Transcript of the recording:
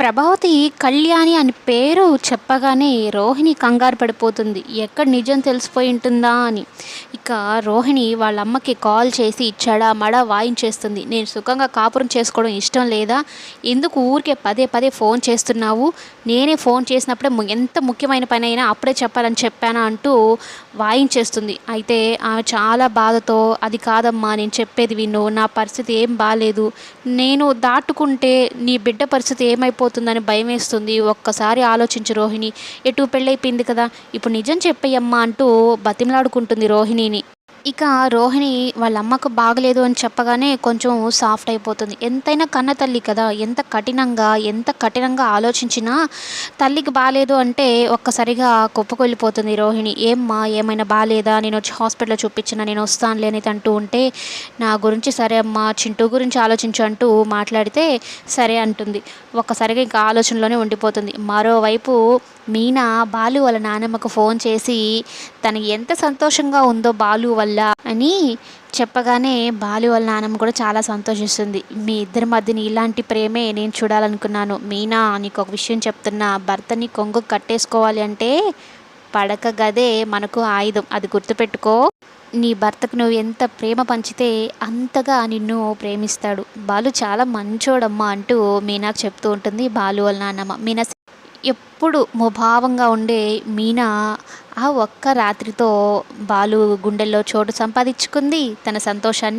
ప్రభావతి కళ్యాణి అని పేరు చెప్పగానే రోహిణి కంగారు పడిపోతుంది. ఎక్కడ నిజం తెలిసిపోయి ఉంటుందా అని. ఇక రోహిణి వాళ్ళ అమ్మకి కాల్ చేసి ఇచ్చాడా మడ వాయించేస్తుంది. నేను సుఖంగా కాపురం చేసుకోవడం ఇష్టం లేదా? ఎందుకు ఊరికే పదే పదే ఫోన్ చేస్తున్నావు? నేనే ఫోన్ చేసినప్పుడే ఎంత ముఖ్యమైన పని అయినా అప్పుడే చెప్పాలని చెప్పానా అంటూ వాయించేస్తుంది. అయితే ఆమె చాలా బాధతో అది కాదమ్మా నేను చెప్పేది విను నా పరిస్థితి ఏం బాగాలేదు నేను దాటుకుంటే నీ బిడ్డ పరిస్థితి ఏమైపోతుందని భయం వేస్తుంది. ఒక్కసారి ఆలోచించు రోహిణి. ఎటు పెళ్ళైపోయింది కదా? ఇప్పుడు నిజం చెప్పేయమ్మా అంటూ బతిమలాడుకుంటుంది రోహిణిని. ఇక రోహిణి వాళ్ళ అమ్మకు బాగలేదు అని చెప్పగానే కొంచెం సాఫ్ట్ అయిపోతుంది. ఎంతైనా కన్న తల్లి కదా ఎంత కఠినంగా ఎంత కఠినంగా ఆలోచించినా తల్లికి బాగాలేదు అంటే ఒక్కసారిగా కుప్పకొల్లిపోతుంది రోహిణి. ఏమ్మా ఏమైనా బాగాలేదా నేను వచ్చి హాస్పిటల్లో చూపించిన నేను వస్తానులే అనేది అంటూ ఉంటే నా గురించి సరే అమ్మా చింటూ గురించి ఆలోచించు అంటూ మాట్లాడితే సరే అంటుంది. ఒక్కసారిగా ఇంకా ఆలోచనలోనే ఉండిపోతుంది. మరోవైపు మీనా బాలు వాళ్ళ నానమ్మకు ఫోన్ చేసి తనకి ఎంత సంతోషంగా ఉందో బాలు వల్ల అని చెప్పగానే బాలు వాళ్ళ నానమ్మ కూడా చాలా సంతోషిస్తుంది. మీ ఇద్దరి మధ్యన ఇలాంటి ప్రేమే నేను చూడాలనుకున్నాను. మీనా నీకు ఒక విషయం చెప్తున్నా. భర్తని కొంగు కట్టేసుకోవాలి అంటే పడక గదే మనకు ఆయుధం. అది గుర్తుపెట్టుకో. నీ భర్తకు నువ్వు ఎంత ప్రేమ పంచితే అంతగా నిన్ను ప్రేమిస్తాడు. బాలు చాలా మంచోడమ్మా అంటూ మీనాకు చెప్తూ ఉంటుంది బాలు వాళ్ళ నాన్నమ్మ మీనా ఎప్పుడు ముభావంగా ఉండే మీనా ఆ ఒక్క రాత్రితో బాలు గుండెల్లో చోటు సంపాదించుకుంది తన సంతోషాన్ని